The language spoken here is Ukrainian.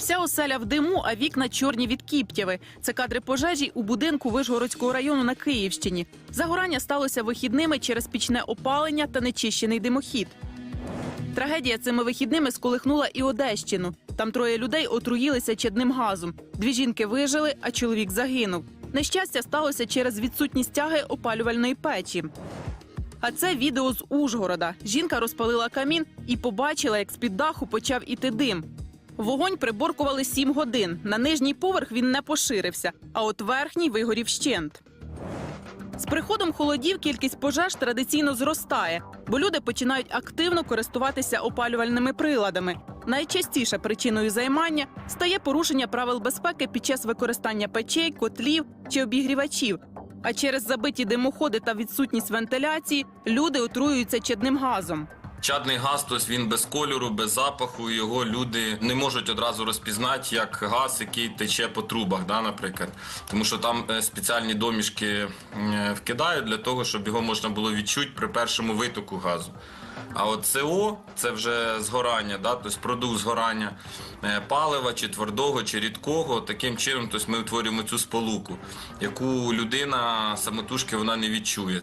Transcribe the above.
Вся оселя в диму, а вікна чорні від кіптяви. Це кадри пожежі у будинку Вишгородського району на Київщині. Загорання сталося вихідними через пічне опалення та нечищений димохід. Трагедія цими вихідними сколихнула і Одещину. Там троє людей отруїлися чадним газом. Дві жінки вижили, а чоловік загинув. Нещастя сталося через відсутність тяги опалювальної печі. А це відео з Ужгорода. Жінка розпалила камін і побачила, як з-під даху почав іти дим. Вогонь приборкували сім годин. На нижній поверх він не поширився, а от верхній вигорів щент. З приходом холодів кількість пожеж традиційно зростає, бо люди починають активно користуватися опалювальними приладами. Найчастіше причиною займання стає порушення правил безпеки під час використання печей, котлів чи обігрівачів. А через забиті димоходи та відсутність вентиляції люди отруюються чадним газом. Чадний газ, тобто він без кольору, без запаху. Його люди не можуть одразу розпізнати як газ, який тече по трубах, да, наприклад. Тому що там е, спеціальні домішки е, вкидають для того, щоб його можна було відчути при першому витоку газу. А от СО це вже згорання, да, тобто продукт згорання е, палива, чи твердого, чи рідкого. Таким чином тобто ми утворюємо цю сполуку, яку людина самотужки вона не відчує.